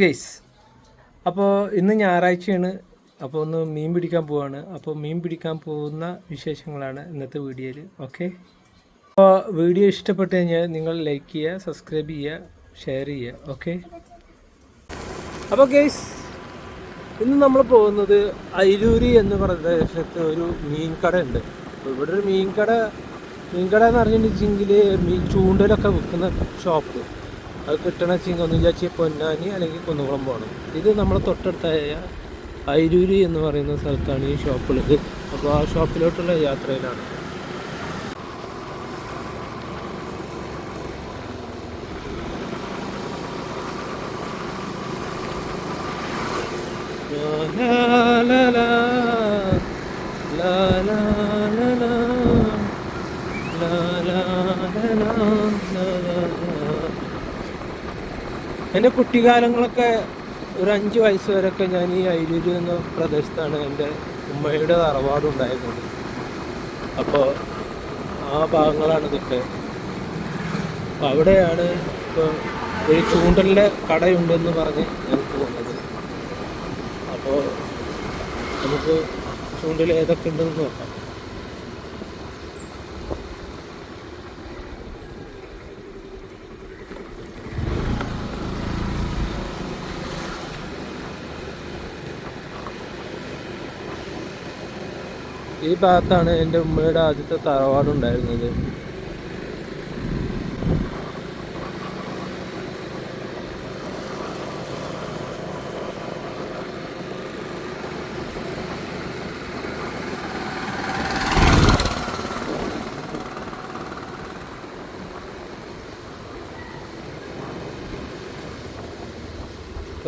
Guys അപ്പോൾ ഇന്ന് ഞായറാഴ്ചയാണ്. അപ്പോൾ ഒന്ന് മീൻ പിടിക്കാൻ പോവാണ്. അപ്പോൾ മീൻ പിടിക്കാൻ പോകുന്ന വിശേഷങ്ങളാണ് ഇന്നത്തെ വീഡിയോയിൽ ഓക്കെ? അപ്പോൾ വീഡിയോ ഇഷ്ടപ്പെട്ട് കഴിഞ്ഞാൽ നിങ്ങൾ ലൈക്ക് ചെയ്യുക സബ്സ്ക്രൈബ് ചെയ്യുക ഷെയർ ചെയ്യുക. ഓക്കെ? അപ്പോൾ ഗൈസ് ഇന്ന് നമ്മൾ പോകുന്നത് അയിരൂരി എന്ന് പ്രദേശത്ത് ഒരു മീൻ കട ഉണ്ട് അപ്പോൾ ഇവിടെ ഒരു മീൻ കട മീൻ കട എന്ന് പറഞ്ഞിട്ടുണ്ടെങ്കിൽ മീൻ ചൂണ്ടലൊക്കെ വിൽക്കുന്ന ഷോപ്പ്. അത് കിട്ടണ വെച്ചെങ്കിൽ ഒന്ന് പൊന്നാനി അല്ലെങ്കിൽ കുന്നുകുളം ഇത് നമ്മളെ തൊട്ടടുത്തായ അയിരൂരി എന്ന് പറയുന്ന സ്ഥലത്താണ് ഈ ഷോപ്പുള്ളത് അപ്പോൾ ആ ഷോപ്പിലോട്ടുള്ള യാത്രയിലാണ് ലാലാ ലാലാ ലാലാ ലാ, എന്റെ കുട്ടിക്കാലങ്ങളൊക്കെ ഒരു അഞ്ച് വയസ്സ് വരെയൊക്കെ ഞാൻ ഈ അയിലൂര് എന്ന പ്രദേശത്താണ് എന്റെ ഉമ്മയുടെ തറവാടുണ്ടായിരുന്നത് അപ്പോൾ ആ ഭാഗങ്ങളാണ് ഇതൊക്കെ. അപ്പോൾ അവിടെയാണ് ഇപ്പോൾ ഒരു ചൂണ്ടലിന്റെ കടയുണ്ടെന്ന് പറഞ്ഞ് ഞങ്ങൾക്ക് വന്നത് അപ്പോൾ നമുക്ക് ചൂണ്ടൽ ഏതൊക്കെ ഉണ്ടെന്ന് നോക്കാം. ഈ ഭാഗത്താണ് എന്റെ ഉമ്മയുടെ ആദ്യത്തെ തറവാടുണ്ടായിരുന്നത്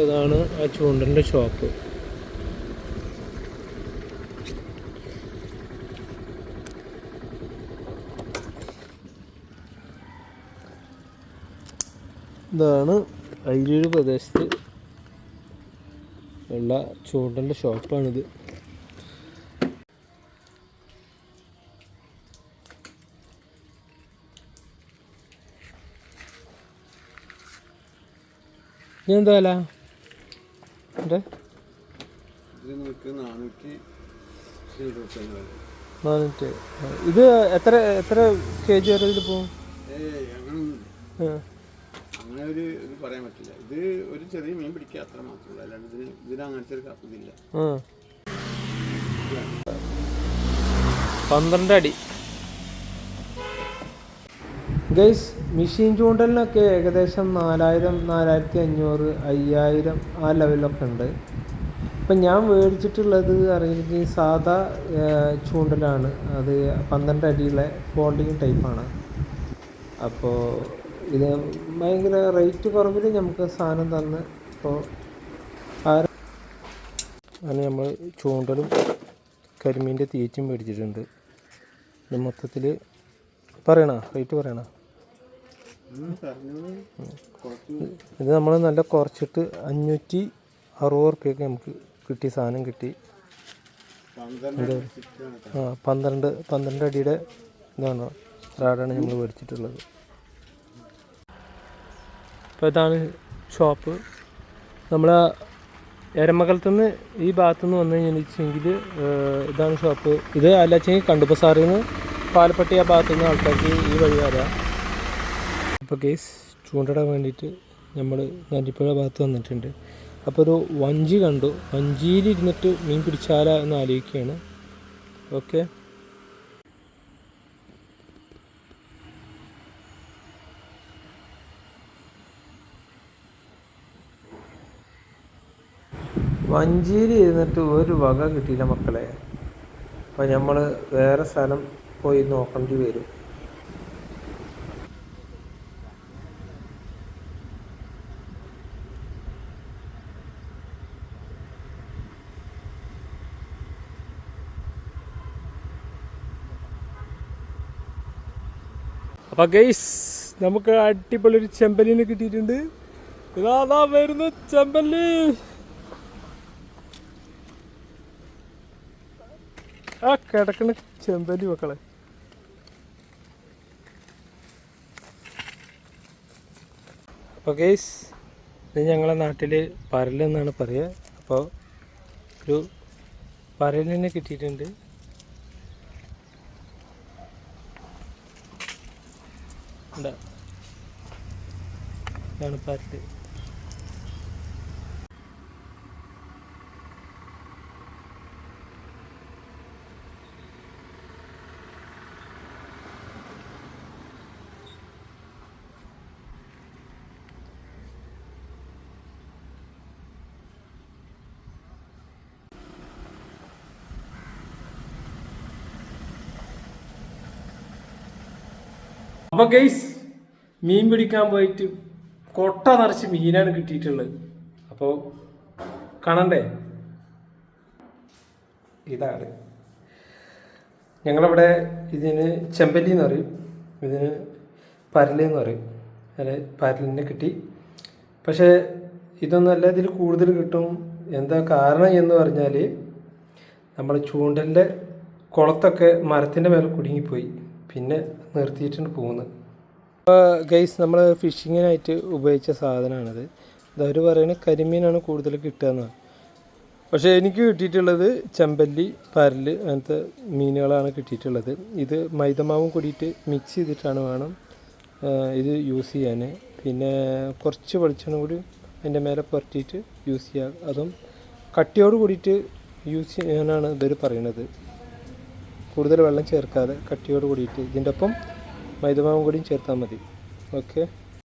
അതാണ് ആ ചൂണ്ടന്റെ ഷോപ്പ്. ഇതാണ് അയിരൂര് പ്രദേശത്ത് ഉള്ള ചൂണ്ടന്റെ ഷോപ്പാണിത്. എന്താ വില? എന്റെ നാനൂറ്റി ഇത് എത്ര എത്ര കെ ജി വരെ ഇതിൽ പോകും? അങ്ങനെ ഒരു ഇത് പറയാൻ പറ്റില്ല. ഇത് ഒരു ചെറിയ മീൻ പിടിക്കുക അത്ര മാത്രമല്ല അല്ലാണ്ട് ഇതിന് ഇതിന് അങ്ങനത്തെ ഒരു ഇതില്ല. പന്ത്രണ്ട് അടി. ഗൈസ് മെഷീൻ ചൂണ്ടലിനൊക്കെ ഏകദേശം നാലായിരം നാലായിരത്തി അഞ്ഞൂറ് അയ്യായിരം ആ ലെവലിലൊക്കെ ഉണ്ട്. ഇപ്പം ഞാൻ മേടിച്ചിട്ടുള്ളത് അറിയില്ലെങ്കിൽ സാധാ ചൂണ്ടലാണ്. അത് പന്ത്രണ്ട് അടിയുള്ള ഫോൾഡിങ് ടൈപ്പാണ്. അപ്പോൾ ഇത് ഭയങ്കര റേറ്റ് കുറവിൽ നമുക്ക് സാധനം തന്ന് ഇപ്പോൾ ആരും അങ്ങനെ നമ്മൾ ചൂണ്ടലും കരിമീന്റെ തീറ്റയും മേടിച്ചിട്ടുണ്ട്. ഇത് മൊത്തത്തിൽ പറയണ? റേറ്റ് പറയണ? ഇത് നമ്മൾ നല്ല കുറച്ചിട്ട് അഞ്ഞൂറ്റി അറുപത് റുപ്യൊക്കെ നമുക്ക് കിട്ടി സാധനം കേട്ടോ. ആ പന്ത്രണ്ട് പന്ത്രണ്ട് അടിയുടെ ഇതാണ്. റാഡാണ് നമ്മൾ മേടിച്ചിട്ടുള്ളത്. അപ്പോൾ ഇതാണ് ഷോപ്പ്. നമ്മൾ എരമകലത്തുനിന്ന് ഈ ഭാഗത്തു നിന്ന് വന്നു കഴിഞ്ഞിട്ടുണ്ടെങ്കിൽ ഇതാണ് ഷോപ്പ്. ഇത് അല്ലാച്ചെങ്കിൽ കണ്ടുപ്പസാറിൽ നിന്ന് പാലപ്പട്ടി ആ ഭാഗത്തു നിന്ന് ആൾക്കാർക്ക് ഈ വഴി വരാം. അപ്പോൾ കേസ് ചൂണ്ടടാൻ വേണ്ടിയിട്ട് നമ്മൾ നരിപ്പുഴ ഭാഗത്ത് വന്നിട്ടുണ്ട്. അപ്പോൾ ഒരു വഞ്ചി കണ്ടു. വഞ്ചിയിലിരുന്നിട്ട് മീൻ പിടിച്ചാല എന്ന് ആലോചിക്കുകയാണ്. ഓക്കെ. വഞ്ചിയിൽ ഇരുന്നിട്ട് ഒരു വക കിട്ടിയില്ല മക്കളെ. അപ്പോൾ നമ്മൾ വേറെ സ്ഥലം പോയി നോക്കേണ്ടി വരും. അപ്പൊ ഗൈസ് നമുക്ക് അടിപൊളി ഒരു ചെമ്പലിനെ കിട്ടിയിട്ടുണ്ട്. ഇതാ വരുന്ന ചെമ്പല്ലി ആ കിടക്കണ ചെമ്പല്ലി മക്കളെ. അപ്പോൾ കേസ് ഇത് ഞങ്ങളെ നാട്ടിൽ പരലെന്നാണ് പറയുക അപ്പോൾ ഒരു പരലിനെ കിട്ടിയിട്ടുണ്ട്. ഇതാ. ഇതാണ് പരൽ. അപ്പൊ ഗൈസ് മീൻ പിടിക്കാൻ പോയിട്ട് കൊട്ട നിറച്ച് മീനാണ് കിട്ടിയിട്ടുള്ളത്. അപ്പോൾ കാണണ്ടേ? ഇതാണ്. ഞങ്ങളവിടെ ഇതിന് ചെമ്പല്ലി എന്ന് പറയും. ഇതിന് പരൽ എന്ന് പറയും. അല്ലെ? പരലിനെ കിട്ടി. പക്ഷേ ഇതൊന്നല്ല ഇതിൽ കൂടുതൽ കിട്ടും. എന്താ കാരണം എന്ന് പറഞ്ഞാൽ നമ്മൾ ചൂണ്ടലിന്റെ കുളത്തൊക്കെ മരത്തിന്റെ മേലെ കുടുങ്ങിപ്പോയി. പിന്നെ നിർത്തിയിട്ടുണ്ട് പോകുന്നത്. അപ്പോൾ ഗൈസ് നമ്മൾ ഫിഷിങ്ങിനായിട്ട് ഉപയോഗിച്ച സാധനമാണിത്. അവർ പറയുന്നത് കരിമീനാണ് കൂടുതൽ കിട്ടുക എന്നാണ് പക്ഷേ എനിക്ക് കിട്ടിയിട്ടുള്ളത് ചെമ്പല്ലി പരൽ അങ്ങനത്തെ മീനുകളാണ് കിട്ടിയിട്ടുള്ളത്. ഇത് മൈദമാവും കൂടിയിട്ട് മിക്സ് ചെയ്തിട്ടാണ് വേണം ഇത് യൂസ് ചെയ്യാൻ. പിന്നെ കുറച്ച് വെളിച്ചെണ്ണ കൂടി അതിന്റെ മേലെ പുരട്ടിയിട്ട് യൂസ് ചെയ്യുക അതും കട്ടിയോട് കൂടിയിട്ട് യൂസ് ചെയ്യാനാണ് ഇവർ പറയുന്നത്. കൂടുതൽ വെള്ളം ചേർക്കാതെ കട്ടിയോട് കൂടിയിട്ട് ഇതിന്റെ ഒപ്പം മൈദമാവും കൂടിയും ചേർത്താൽ മതി. ഓക്കെ?